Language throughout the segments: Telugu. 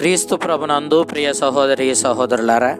క్రీస్తు ప్రభునందు ప్రియ సహోదరి సహోదరులారా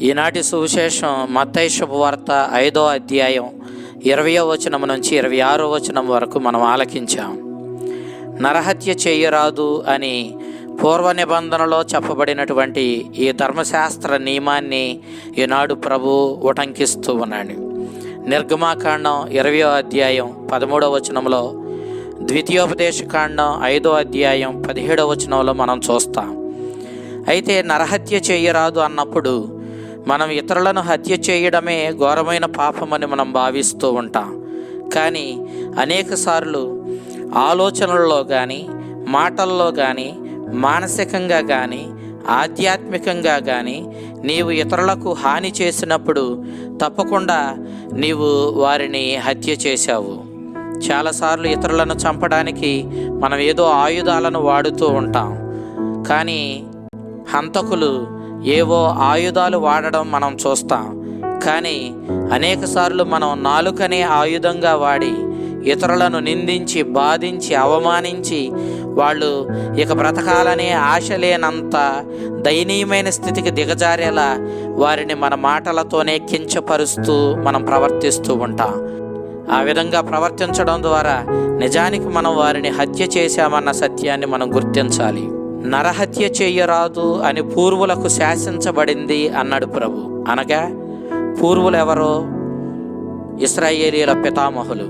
ఈనాటి సువిశేషం మత్తై శుభవార్త ఐదో అధ్యాయం ఇరవయో వచనం నుంచి ఇరవై ఆరో వచనం వరకు మనం ఆలకించాం. నరహత్య చేయరాదు అని పూర్వ నిబంధనలో చెప్పబడినటువంటి ఈ ధర్మశాస్త్ర నియమాన్ని ఈనాడు ప్రభు ఉటంకిస్తూ ఉన్నాడు. నిర్గమాకాండం ఇరవయో అధ్యాయం పదమూడవ వచనంలో ద్వితీయోపదేశకాండం ఐదో అధ్యాయం పదిహేడవ వచనంలో మనం చూస్తాం. అయితే నరహత్య చేయరాదు అన్నప్పుడు మనం ఇతరులను హత్య చేయడమే ఘోరమైన పాపమని మనం భావిస్తూ ఉంటాం. కానీ అనేక సార్లు ఆలోచనల్లో కానీ మాటల్లో కానీ మానసికంగా కానీ ఆధ్యాత్మికంగా కానీ నీవు ఇతరులకు హాని చేసినప్పుడు తప్పకుండా నీవు వారిని హత్య చేశావు. చాలాసార్లు ఇతరులను చంపడానికి మనం ఏదో ఆయుధాలను వాడుతూ ఉంటాం. కానీ హంతకులు ఏవో ఆయుధాలు వాడడం మనం చూస్తాం. కానీ అనేకసార్లు మనం నాలుకనే ఆయుధంగా వాడి ఇతరులను నిందించి బాధించి అవమానించి వాళ్ళు ఇక బ్రతకాలనే ఆశ లేనంత దయనీయమైన స్థితికి దిగజారేలా వారిని మన మాటలతోనే కించపరుస్తూ మనం ప్రవర్తిస్తూ ఉంటాం. ఆ విధంగా ప్రవర్తించడం ద్వారా నిజానికి మనం వారిని హత్య చేశామన్న సత్యాన్ని మనం గుర్తించాలి. నరహత్య చేయరాదు అని పూర్వులకు శాసించబడింది అన్నాడు ప్రభు. అనగా పూర్వులు ఎవరో ఇస్రాయేలీల పితామహులు.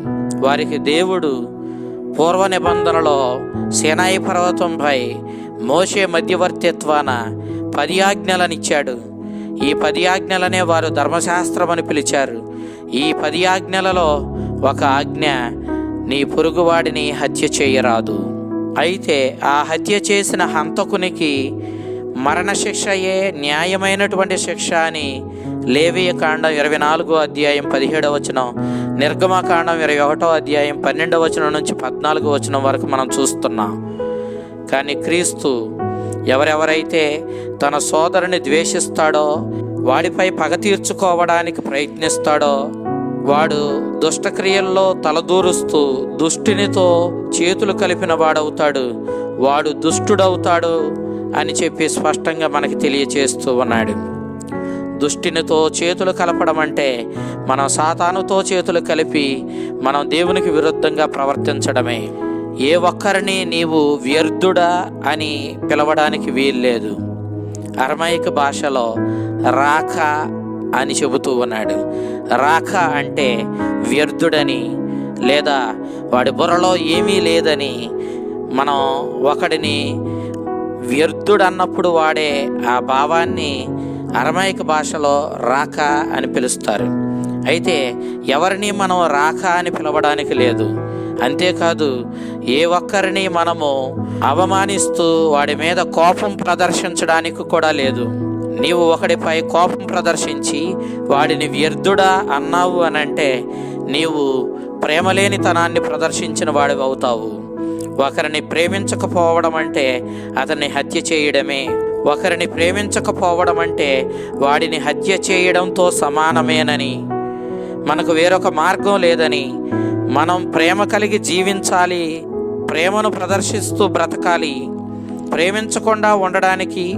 వారికి దేవుడు పూర్వ నిబంధనలో సేనాయి పర్వతంపై మోషే మధ్యవర్తిత్వాన పది ఆజ్ఞలనిచ్చాడు ఈ పది ఆజ్ఞలనే వారు ధర్మశాస్త్రం అని పిలిచారు. ఈ పది ఆజ్ఞలలో ఒక ఆజ్ఞ నీ పొరుగువాడిని హత్య చేయరాదు. అయితే ఆ హత్య చేసిన హంతకునికి మరణశిక్షయే న్యాయమైనటువంటి శిక్ష అని లేవియ కాండం ఇరవై నాలుగో అధ్యాయం పదిహేడవ వచనం నిర్గమకాండం ఇరవై ఒకటో అధ్యాయం పన్నెండవ వచనం నుంచి పద్నాలుగో వచనం వరకు మనం చూస్తున్నాం. కానీ క్రీస్తు ఎవరెవరైతే తన సోదరుని ద్వేషిస్తాడో వాడిపై పగ తీర్చుకోవడానికి ప్రయత్నిస్తాడో వాడు దుష్టక్రియల్లో తలదూరుస్తూ దుష్టినితో చేతులు కలిపిన వాడవుతాడు. వాడు దుష్టుడవుతాడు అని చెప్పి స్పష్టంగా మనకి తెలియచేస్తూ ఉన్నాడు. దుష్టినితో చేతులు కలపడం అంటే మనం సాతానుతో చేతులు కలిపి మనం దేవునికి విరుద్ధంగా ప్రవర్తించడమే. ఏ ఒక్కరిని నీవు వ్యర్థుడా అని పిలవడానికి వీల్లేదు. అరమైక భాషలో రాఖ అని చెబుతూ ఉన్నాడు. రాఖ అంటే వ్యర్థుడని లేదా వాడి బుర్రలో ఏమీ లేదని మనం ఒకడిని వ్యర్థుడు అన్నప్పుడు వాడే ఆ భావాన్ని అరమైక భాషలో రాక అని పిలుస్తారు. అయితే ఎవరిని మనం రాక అని పిలవడానికి లేదు. అంతేకాదు ఏ ఒక్కరిని మనము అవమానిస్తూ వాడి మీద కోపం ప్రదర్శించడానికి కూడా లేదు. నీవు ఒకడిపై కోపం ప్రదర్శించి వాడిని వ్యర్థుడా అన్నావు అని అంటే నీవు ప్రేమలేనితనాన్ని ప్రదర్శించిన వాడివి అవుతావు. ఒకరిని ప్రేమించకపోవడం అంటే అతన్ని హత్య చేయడమే. ఒకరిని ప్రేమించకపోవడం అంటే వాడిని హత్య చేయడంతో సమానమేనని. మనకు వేరొక మార్గం లేదని. మనం ప్రేమ కలిగి జీవించాలి. ప్రేమను ప్రదర్శిస్తూ బ్రతకాలి. ప్రేమించకుండా ఉండడానికి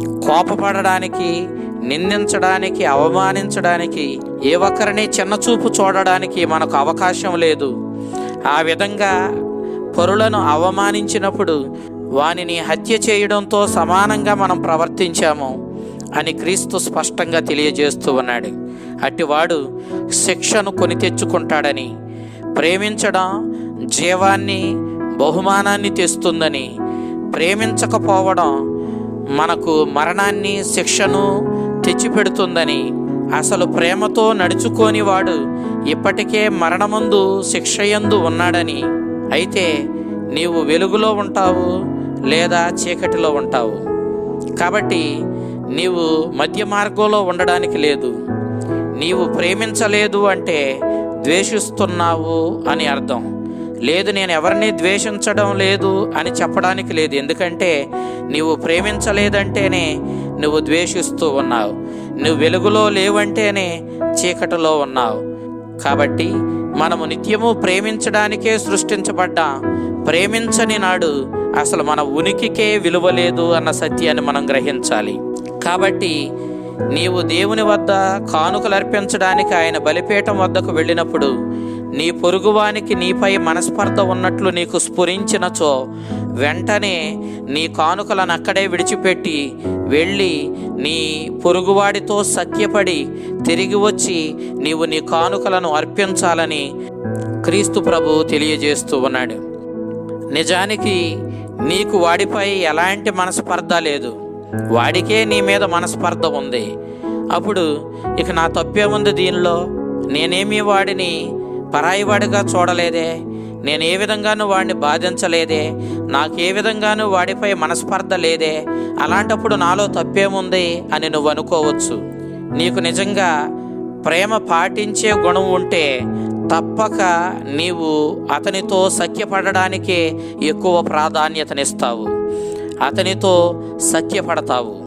కోపపడడానికి నిందించడానికి అవమానించడానికి ఏ ఒక్కరిని చిన్నచూపు చూడడానికి మనకు అవకాశం లేదు. ఆ విధంగా పరులను అవమానించినప్పుడు వానిని హత్య చేయడంతో సమానంగా మనం ప్రవర్తించాము అని క్రీస్తు స్పష్టంగా తెలియజేస్తూ ఉన్నాడు. అట్టివాడు శిక్షను కొని తెచ్చుకుంటాడని ప్రేమించడం జీవాన్ని బహుమానాన్ని తెస్తుందని ప్రేమించకపోవడం మనకు మరణాన్ని శిక్షను తెచ్చిపెడుతుందని అసలు ప్రేమతో నడుచుకోని వాడు ఇప్పటికే మరణమందు శిక్షయందు ఉన్నాడని. అయితే నీవు వెలుగులో ఉంటావు లేదా చీకటిలో ఉంటావు? కాబట్టి నీవు మధ్య మార్గంలో ఉండడానికి లేదు. నీవు ప్రేమించలేదు అంటే ద్వేషిస్తున్నావు అని అర్థం. లేదు నేను ఎవరిని ద్వేషించడం లేదు అని చెప్పడానికి లేదు. ఎందుకంటే నీవు ప్రేమించలేదంటేనే నువ్వు ద్వేషిస్తూ ఉన్నావు. నువ్వు వెలుగులో లేవంటేనే చీకటిలో ఉన్నావు. కాబట్టి మనము నిత్యము ప్రేమించడానికే సృష్టించబడ్డా ప్రేమించని నాడు అసలు మన ఉనికికే విలువ లేదు అన్న సత్యాన్ని మనం గ్రహించాలి. కాబట్టి నీవు దేవుని వద్ద కానుకలు అర్పించడానికి ఆయన బలిపీఠం వద్దకు వెళ్ళినప్పుడు నీ పొరుగువానికి నీపై మనస్పర్ధ ఉన్నట్లు నీకు స్ఫురించినచో వెంటనే నీ కానుకలను అక్కడే విడిచిపెట్టి వెళ్ళి నీ పొరుగువాడితో సఖ్యపడి తిరిగి వచ్చి నీవు నీ కానుకలను అర్పించాలని క్రీస్తు ప్రభు తెలియజేస్తూ ఉన్నాడు. నిజానికి నీకు వాడిపై ఎలాంటి మనస్పర్ధ లేదు. వాడికే నీ మీద మనస్పర్ధ ఉంది. అప్పుడు ఇక నా తప్పే ఉంది దీనిలో. నేనేమి వాడిని పరాయివాడిగా చూడలేదే. నేను ఏ విధంగానూ వాడిని బాధించలేదే. నాకు ఏ విధంగానూ వాడిపై మనస్పర్ధ లేదే. అలాంటప్పుడు నాలో తప్పేముంది అని నువ్వు అనుకోవచ్చు. నీకు నిజంగా ప్రేమ పాటించే గుణం ఉంటే తప్పక నీవు అతనితో సఖ్యపడడానికే ఎక్కువ ప్రాధాన్యతనిస్తావు. అతనితో సఖ్యపడతావు.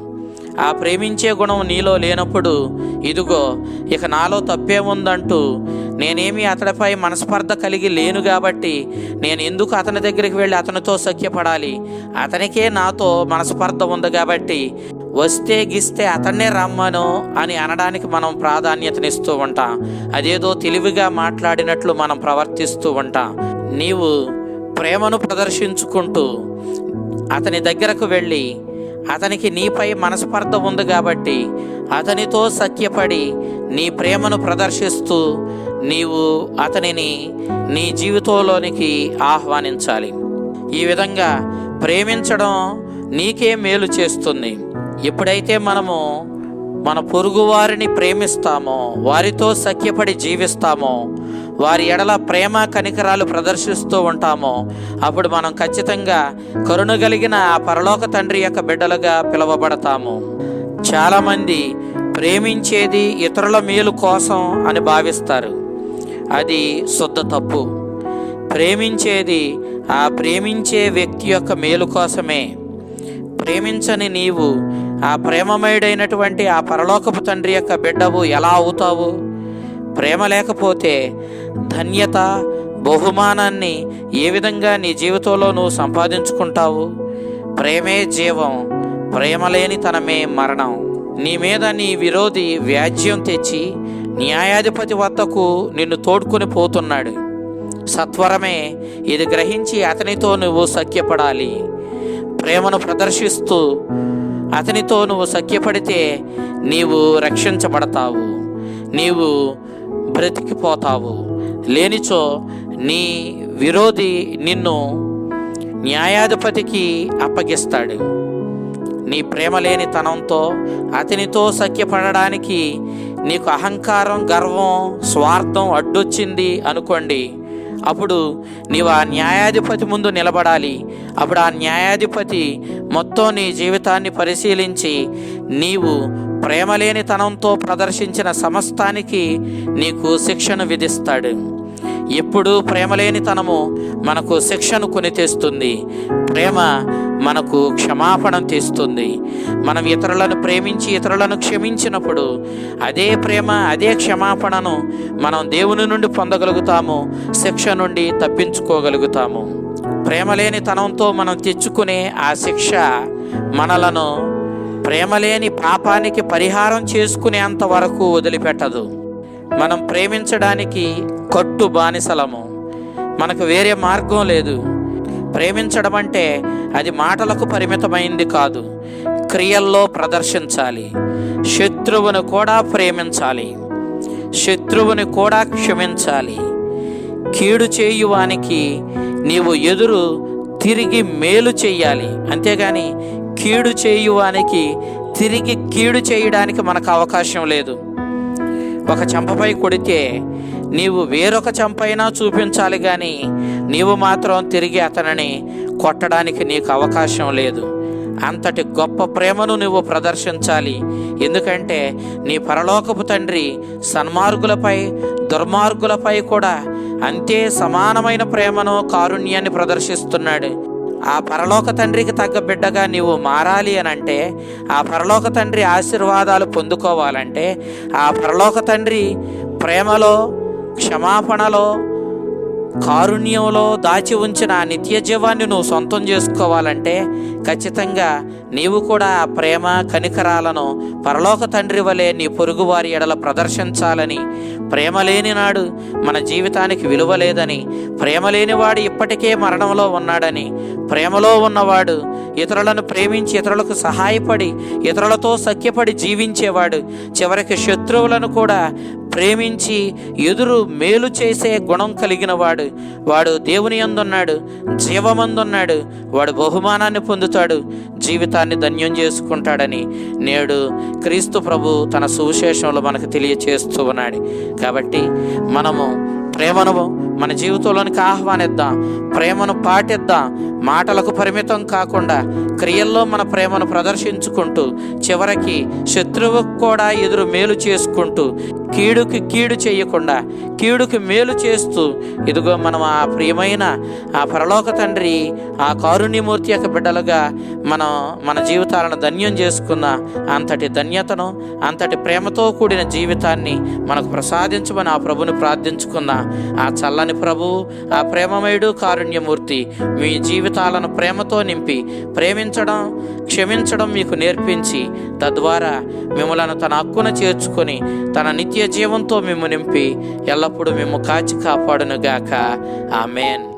ఆ ప్రేమించే గుణం నీలో లేనప్పుడు ఇదిగో ఇక నాలో తప్పేముందంటూ నేనేమి అతడిపై మనస్పర్ధ కలిగి లేను కాబట్టి నేను ఎందుకు అతని దగ్గరికి వెళ్ళి అతనితో సఖ్యపడాలి? అతనికే నాతో మనస్పర్ధ ఉంది కాబట్టి వస్తే గిస్తే అతన్నే రమ్మను అని అనడానికి మనం ప్రాధాన్యతనిస్తూ ఉంటాం. అదేదో తెలివిగా మాట్లాడినట్లు మనం ప్రవర్తిస్తూ ఉంటాం. నీవు ప్రేమను ప్రదర్శించుకుంటూ అతని దగ్గరకు వెళ్ళి అతనికి నీపై మనస్పర్ధ ఉంది కాబట్టి అతనితో సఖ్యపడి నీ ప్రేమను ప్రదర్శిస్తూ నీవు అతనిని నీ జీవితంలోనికి ఆహ్వానించాలి. ఈ విధంగా ప్రేమించడం నీకే మేలు చేస్తుంది. ఎప్పుడైతే మనము మన పొరుగువారిని ప్రేమిస్తామో వారితో సఖ్యపడి జీవిస్తామో వారి ఎడల ప్రేమ కనికరాలు ప్రదర్శిస్తూ ఉంటామో అప్పుడు మనం ఖచ్చితంగా కరుణ కలిగిన ఆ పరలోక తండ్రి యొక్క బిడ్డలుగా పిలువబడతాము. చాలామంది ప్రేమించేది ఇతరుల మేలు కోసం అని భావిస్తారు. అది శుద్ధ తప్పు. ప్రేమించేది ఆ ప్రేమించే వ్యక్తి యొక్క మేలు కోసమే. ప్రేమించని నీవు ఆ ప్రేమమయుడైనటువంటి ఆ పరలోకపు తండ్రి యొక్క బిడ్డవు ఎలా అవుతావు? ప్రేమ లేకపోతే ధన్యత బహుమానాన్ని ఏ విధంగా నీ జీవితంలో నువ్వు సంపాదించుకుంటావు? ప్రేమే జీవం ప్రేమ లేని తనమే మరణం. నీ మీద నీ విరోధి వ్యాజ్యం తెచ్చి న్యాయాధిపతి వద్దకు నిన్ను తోడుకొని పోతున్నాడు. సత్వరమే ఇది గ్రహించి అతనితో నువ్వు సఖ్యపడాలి. ప్రేమను ప్రదర్శిస్తూ అతనితో నువ్వు సఖ్యపడితే నీవు రక్షించబడతావు. నీవు బ్రతికిపోతావు. లేనిచో నీ విరోధి నిన్ను న్యాయాధిపతికి అప్పగిస్తాడు. నీ ప్రేమ లేని తనంతో అతనితో సఖ్యపడడానికి నీకు అహంకారం గర్వం స్వార్థం అడ్డొచ్చింది అనుకోండి. అప్పుడు నీవు ఆ న్యాయాధిపతి ముందు నిలబడాలి. అప్పుడు ఆ న్యాయాధిపతి మొత్తం నీ జీవితాన్ని పరిశీలించి నీవు ప్రేమలేనితనంతో ప్రదర్శించిన సమస్తానికి నీకు శిక్షను విధిస్తాడు. ఎప్పుడు ప్రేమలేనితనము మనకు శిక్షను కొని తెస్తుంది ప్రేమ మనకు క్షమాపణం తెస్తుంది. మనం ఇతరులను ప్రేమించి ఇతరులను క్షమించినప్పుడు అదే ప్రేమ అదే క్షమాపణను మనం దేవుని నుండి పొందగలుగుతాము శిక్ష నుండి తప్పించుకోగలుగుతాము. ప్రేమలేని తనంతో మనం తెచ్చుకునే ఆ శిక్ష మనలను ప్రేమలేని పాపానికి పరిహారం చేసుకునేంత వరకు వదిలిపెట్టదు. మనం ప్రేమించడానికి కట్టు బానిసలము. మనకు వేరే మార్గం లేదు. ప్రేమించడం అంటే అది మాటలకు పరిమితమైంది కాదు. క్రియల్లో ప్రదర్శించాలి. శత్రువును కూడా ప్రేమించాలి. శత్రువుని కూడా క్షమించాలి. కీడు చేయువానికి నీవు ఎదురు తిరిగి మేలు చేయాలి అంతేగాని కీడు చేయువానికి తిరిగి కీడు చేయడానికి మనకు అవకాశం లేదు. ఒక చెంపపై కొడితే నీవు వేరొక చెంపైనా చూపించాలి కానీ నీవు మాత్రం తిరిగి అతనిని కొట్టడానికి నీకు అవకాశం లేదు. అంతటి గొప్ప ప్రేమను నువ్వు ప్రదర్శించాలి. ఎందుకంటే నీ పరలోకపు తండ్రి సన్మార్గులపై దుర్మార్గులపై కూడా అంతే సమానమైన ప్రేమను కారుణ్యాన్ని ప్రదర్శిస్తున్నాడు. ఆ పరలోక తండ్రికి తగ్గ బిడ్డగా నీవు మారాలి అని అంటే ఆ పరలోక తండ్రి ఆశీర్వాదాలు పొందుకోవాలంటే ఆ పరలోక తండ్రి ప్రేమలో క్షమాపణలో కారుణ్యంలో దాచి ఉంచిన ఆ నిత్య జీవాన్ని నువ్వు సొంతం చేసుకోవాలంటే ఖచ్చితంగా నీవు కూడా ఆ ప్రేమ కనికరాలను పరలోక తండ్రి వలె నీ పొరుగువారి ఎడల ప్రదర్శించాలని ప్రేమ లేని నాడు మన జీవితానికి విలువ లేదని ప్రేమ లేనివాడు ఇప్పటికే మరణంలో ఉన్నాడని ప్రేమలో ఉన్నవాడు ఇతరులను ప్రేమించి ఇతరులకు సహాయపడి ఇతరులతో సఖ్యపడి జీవించేవాడు చివరికి శత్రువులను కూడా ప్రేమించి ఎదురు మేలు చేసే గుణం కలిగిన వాడు. వాడు దేవుని అందున్నాడు జీవమందున్నాడు. వాడు బహుమానాన్ని పొందుతాడు జీవితాన్ని ధన్యం చేసుకుంటాడని. నేడు క్రీస్తు ప్రభు తన సువిశేషంలో మనకు తెలియచేస్తూ ఉన్నాడు. కాబట్టి మనము ప్రేమను మన జీవితంలోనికి ఆహ్వానిద్దాం ప్రేమను పాటిద్దాం మాటలకు పరిమితం కాకుండా క్రియల్లో మన ప్రేమను ప్రదర్శించుకుంటూ చివరికి శత్రువుకు కూడా ఎదురు మేలు చేసుకుంటూ కీడుకి కీడు చేయకుండా కీడుకి మేలు చేస్తూ ఇదిగో మనం ఆ ప్రియమైన ఆ పరలోక తండ్రి ఆ కారుణ్యమూర్తి యొక్క బిడ్డలుగా మనం మన జీవితాలను ధన్యం చేసుకున్న అంతటి ధన్యతను అంతటి ప్రేమతో కూడిన జీవితాన్ని మనకు ప్రసాదించమని ఆ ప్రభుని ప్రార్థించుకున్న ఆ చల్లని ప్రభు ఆ ప్రేమమయుడు కారుణ్యమూర్తి మీ జీవితాలను ప్రేమతో నింపి ప్రేమించడం క్షమించడం మీకు నేర్పించి తద్వారా మిమ్మలను తన హక్కున చేర్చుకొని తన నిత్య జీవంతో మేము నింపి ఎల్లప్పుడూ మేము కాచి కాపాడునుగాక. ఆమెన్.